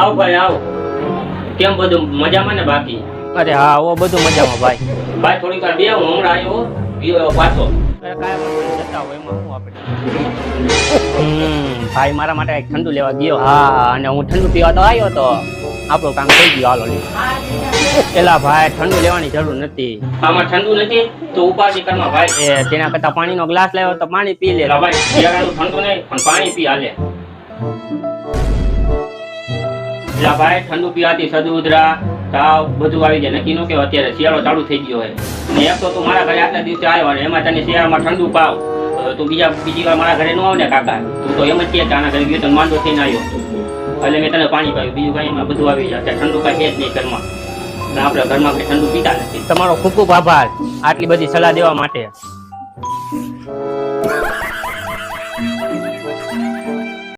આવ ભાઈ આવ. કેમ બધું મજામાં ને બાકી? અરે હા ઓ બધું મજામાં ભાઈ. ભાઈ થોડીક વાર બે હું હમણાં આવ્યો પાછો. ભાઈ મારા માટે ઠંડુ લેવા ગયો. હા અને હું ઠંડુ પીવા તો આવ્યો તો આપણું કામ થઈ ગયું હાલો પેલા ભાઈ ઠંડુ લેવાની જરૂર નથી. આમાં ઠંડુ નથી? તો ઉપાધિ કરમાં ભાઈ. એ તેના કરતા પાણીનો ગ્લાસ લાવ્યો તો પાણી પી લે. ભાઈ ઠંડુ નહીં પણ પાણી પી હાલે. લા ભાઈ, ઠંડુ પીવાથી સદુદરા તાવ બધું આવી જાય. નક્કી નું કે અત્યારે શિયાળો ચાલુ થઈ ગયો હોય ને એક તો તું મારા ઘરે આટલા દિવસે આવ્યો અને એમાં તને શિયાળામાં ઠંડુ પાવ. તું બીજા, બીજી વાર મારા ઘરે ન આવ ને કાકા. તું તો એમ જ કે આના ઘરે ગયો તને માંડો થઈને આવ્યો. એટલે મેં તને પાણી પાયું. બીજું કાંઈ એમાં બધું આવી જાય. ઠંડુ કાંઈ છે જ નહીં ઘરમાં. આપણા ઘરમાં કઈ ઠંડુ પીતા તમારો ખૂબ ખૂબ આભાર. આટલી બધી સલાહ દેવા માટે.